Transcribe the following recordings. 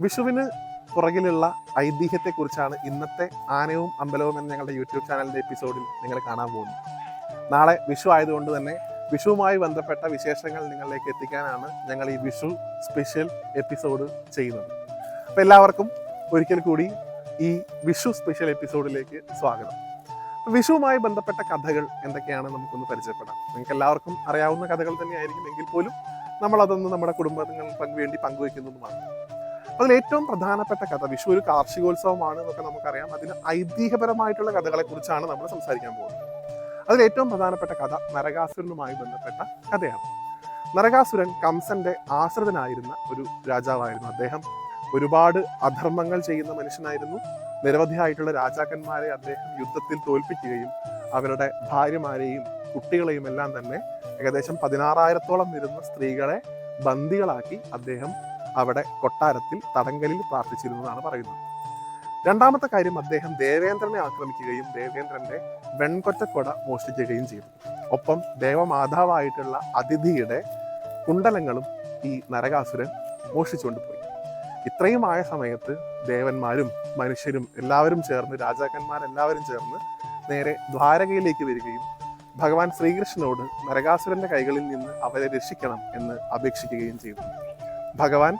വിഷുവിന് പുറകിലുള്ള ഐതിഹ്യത്തെക്കുറിച്ചാണ് ഇന്നത്തെ ആനയും അമ്പലവും എന്ന ഞങ്ങളുടെ യൂട്യൂബ് ചാനലിന്റെ എപ്പിസോഡിൽ നിങ്ങൾ കാണാൻ പോകുന്നത്. നാളെ വിഷു ആയതുകൊണ്ട് തന്നെ വിഷുവുമായി ബന്ധപ്പെട്ട വിശേഷങ്ങൾ നിങ്ങളിലേക്ക് എത്തിക്കാനാണ് ഞങ്ങൾ ഈ വിഷു സ്പെഷ്യൽ എപ്പിസോഡ് ചെയ്യുന്നത്. അപ്പോൾ എല്ലാവർക്കും ഒരിക്കൽ കൂടി ഈ വിഷു സ്പെഷ്യൽ എപ്പിസോഡിലേക്ക് സ്വാഗതം. വിഷുവുമായി ബന്ധപ്പെട്ട കഥകൾ എന്തൊക്കെയാണ് നമുക്കൊന്ന് പരിചയപ്പെടാം. നിങ്ങൾക്ക് എല്ലാവർക്കും അറിയാവുന്ന കഥകൾ തന്നെയായിരിക്കും എങ്കിൽ പോലും നമ്മൾ അതൊന്ന് നമ്മുടെ കുടുംബങ്ങൾക്ക് വേണ്ടി പങ്കുവെക്കുന്നതുമാണ് അതിൽ ഏറ്റവും പ്രധാനപ്പെട്ട കഥ വിഷു ഒരു കാർഷികോത്സവമാണ് എന്നൊക്കെ നമുക്കറിയാം. അതിന് ഐതിഹ്യപരമായിട്ടുള്ള കഥകളെ കുറിച്ചാണ് നമ്മൾ സംസാരിക്കാൻ പോകുന്നത്. അതിൽ ഏറ്റവും പ്രധാനപ്പെട്ട കഥ നരകാസുരനുമായി ബന്ധപ്പെട്ട കഥയാണ്. നരകാസുരൻ കംസന്റെ ആശ്രിതനായിരുന്ന ഒരു രാജാവായിരുന്നു അദ്ദേഹം. ഒരുപാട് അധർമ്മങ്ങൾ ചെയ്യുന്ന മനുഷ്യനായിരുന്നു. നിരവധിയായിട്ടുള്ള രാജാക്കന്മാരെ അദ്ദേഹം യുദ്ധത്തിൽ തോൽപ്പിക്കുകയും അവരുടെ ഭാര്യമാരെയും കുട്ടികളെയും എല്ലാം തന്നെ ഏകദേശം പതിനാറായിരത്തോളം വരുന്ന സ്ത്രീകളെ ബന്ദികളാക്കി അദ്ദേഹം അവിടെ കൊട്ടാരത്തിൽ തടങ്കലിൽ പ്രാർത്ഥിച്ചിരുന്നതാണ് പറയുന്നത്. രണ്ടാമത്തെ കാര്യം അദ്ദേഹം ദേവേന്ദ്രനെ ആക്രമിക്കുകയും ദേവേന്ദ്രന്റെ വെൺകൊറ്റക്കൊട മോഷ്ടിക്കുകയും ചെയ്തു. ഒപ്പം ദേവമാതാവായിട്ടുള്ള അതിഥിയുടെ കുണ്ടലങ്ങളും ഈ നരകാസുരൻ മോഷ്ടിച്ചുകൊണ്ട് പോയി. ഇത്രയും ആയ സമയത്ത് ദേവന്മാരും മനുഷ്യരും എല്ലാവരും ചേർന്ന് രാജാക്കന്മാരെല്ലാവരും ചേർന്ന് നേരെ ദ്വാരകയിലേക്ക് വരികയും ഭഗവാൻ ശ്രീകൃഷ്ണനോട് നരകാസുരന്റെ കൈകളിൽ നിന്ന് അവരെ രക്ഷിക്കണം എന്ന് അപേക്ഷിക്കുകയും ചെയ്തു. ഭഗവാൻ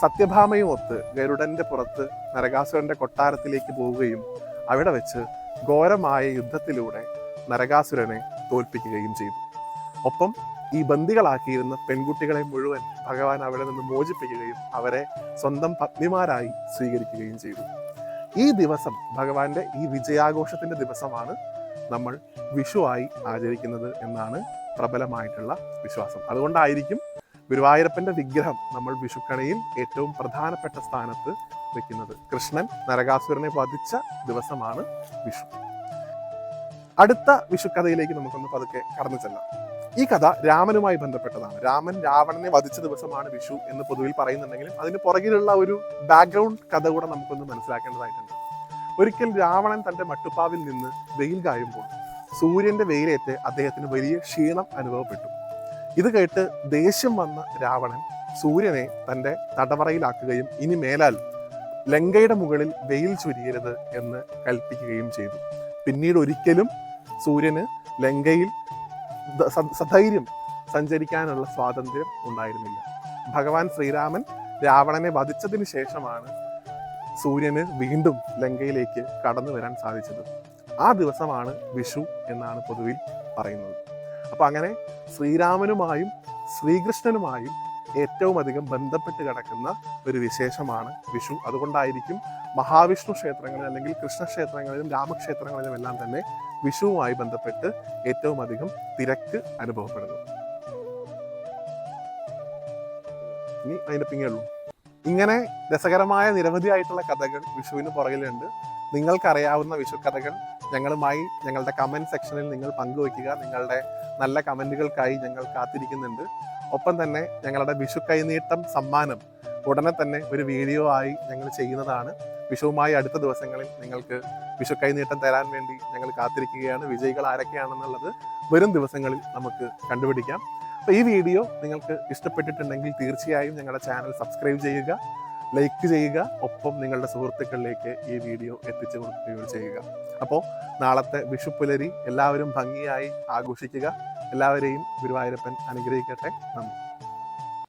സത്യഭാമയും ഒത്ത് ഗരുഡന്റെ പുറത്ത് നരകാസുരന്റെ കൊട്ടാരത്തിലേക്ക് പോവുകയും അവിടെ വെച്ച് ഘോരമായ യുദ്ധത്തിലൂടെ നരകാസുരനെ തോൽപ്പിക്കുകയും ചെയ്തു. ഒപ്പം ഈ ബന്ദികളാക്കിയിരുന്ന പെൺകുട്ടികളെ മുഴുവൻ ഭഗവാൻ അവിടെ നിന്ന് മോചിപ്പിക്കുകയും അവരെ സ്വന്തം പത്നിമാരായി സ്വീകരിക്കുകയും ചെയ്തു. ഈ ദിവസം ഭഗവാന്റെ ഈ വിജയാഘോഷത്തിന്റെ ദിവസമാണ് നമ്മൾ വിഷുവായി ആചരിക്കുന്നത് എന്നാണ് പ്രബലമായിട്ടുള്ള വിശ്വാസം. അതുകൊണ്ടായിരിക്കും ഗുരുവായൂരപ്പന്റെ വിഗ്രഹം നമ്മൾ വിഷുക്കണിയിൽ ഏറ്റവും പ്രധാനപ്പെട്ട സ്ഥാനത്ത് വെക്കുന്നത്. കൃഷ്ണൻ നരകാസുരനെ വധിച്ച ദിവസമാണ് വിഷു. അടുത്ത വിഷുക്കഥയിലേക്ക് നമുക്കൊന്ന് പതുക്കെ കടന്നു ചെല്ലാം. ഈ കഥ രാമനുമായി ബന്ധപ്പെട്ടതാണ്. രാമൻ രാവണനെ വധിച്ച ദിവസമാണ് വിഷു എന്ന് പൊതുവിൽ പറയുന്നുണ്ടെങ്കിലും അതിന് പുറകിലുള്ള ഒരു ബാക്ക്ഗ്രൗണ്ട് കഥ കൂടെ നമുക്കൊന്ന് മനസ്സിലാക്കേണ്ടതായിട്ടുണ്ട്. ഒരിക്കൽ രാവണൻ തന്റെ മട്ടുപ്പാവിൽ നിന്ന് വെയിൽ കായുമ്പോൾ സൂര്യന്റെ വെയിലേറ്റ് അദ്ദേഹത്തിന് വലിയ ക്ഷീണം അനുഭവപ്പെട്ടു. ഇത് കേട്ട് ദേഷ്യം വന്ന രാവണൻ സൂര്യനെ തന്റെ തടവറയിലാക്കുകയും ഇനി മേലാൽ ലങ്കയുടെ മുകളിൽ വെയിൽ ചുരിയരുത് എന്ന് കൽപ്പിക്കുകയും ചെയ്തു. പിന്നീട് ഒരിക്കലും സൂര്യന് ലങ്കയിൽ സധൈര്യം സഞ്ചരിക്കാനുള്ള സ്വാതന്ത്ര്യം ഉണ്ടായിരുന്നില്ല. ഭഗവാൻ ശ്രീരാമൻ രാവണനെ വധിച്ചതിന് ശേഷമാണ് സൂര്യന് വീണ്ടും ലങ്കയിലേക്ക് കടന്നു വരാൻ സാധിച്ചത്. ആ ദിവസമാണ് വിഷു എന്നാണ് പൊതുവിൽ പറയുന്നത്. അപ്പൊ അങ്ങനെ ശ്രീരാമനുമായും ശ്രീകൃഷ്ണനുമായും ഏറ്റവും അധികം ബന്ധപ്പെട്ട് കിടക്കുന്ന ഒരു വിശേഷമാണ് വിഷു. അതുകൊണ്ടായിരിക്കും മഹാവിഷ്ണു ക്ഷേത്രങ്ങളിൽ അല്ലെങ്കിൽ കൃഷ്ണക്ഷേത്രങ്ങളിലും രാമക്ഷേത്രങ്ങളിലും എല്ലാം തന്നെ വിഷുവുമായി ബന്ധപ്പെട്ട് ഏറ്റവും അധികം തിരക്ക് അനുഭവപ്പെടുന്നു ഇനി അതിന്റെ പിങ്ങുള്ളൂ ഇങ്ങനെ രസകരമായ നിരവധിയായിട്ടുള്ള കഥകൾ വിഷുവിന് പുറകിലുണ്ട്. നിങ്ങൾക്കറിയാവുന്ന വിഷു കഥകൾ ഞങ്ങളുമായി ഞങ്ങളുടെ കമന്റ് സെക്ഷനിൽ നിങ്ങൾ പങ്കുവയ്ക്കുക. നിങ്ങളുടെ നല്ല കമന്റുകൾക്കായി ഞങ്ങൾ കാത്തിരിക്കുന്നുണ്ട്. ഒപ്പം തന്നെ ഞങ്ങളുടെ വിഷു കൈനീട്ടം സമ്മാനം ഉടനെ തന്നെ ഒരു വീഡിയോ ആയി ഞങ്ങൾ ചെയ്യുന്നതാണ്. വിഷുവുമായി അടുത്ത ദിവസങ്ങളിൽ നിങ്ങൾക്ക് വിഷു കൈനീട്ടം തരാൻ വേണ്ടി ഞങ്ങൾ കാത്തിരിക്കുകയാണ്. വിജയികൾ ആരൊക്കെയാണെന്നുള്ളത് വരും ദിവസങ്ങളിൽ നമുക്ക് കണ്ടുപിടിക്കാം. അപ്പോൾ ഈ വീഡിയോ നിങ്ങൾക്ക് ഇഷ്ടപ്പെട്ടിട്ടുണ്ടെങ്കിൽ തീർച്ചയായും ഞങ്ങളുടെ ചാനൽ സബ്സ്ക്രൈബ് ചെയ്യുക ലൈക്ക് ചെയ്യുക. ഒപ്പം നിങ്ങളുടെ സുഹൃത്തുക്കളിലേക്ക് ഈ വീഡിയോ എത്തിച്ചു കൊടുക്കുകയും ചെയ്യുക. അപ്പോൾ നാളത്തെ വിഷു പുലരി എല്ലാവരും ഭംഗിയായി ആഘോഷിക്കുക. എല്ലാവരെയും ഗുരുവായൂരപ്പൻ അനുഗ്രഹിക്കട്ടെ. നന്ദി.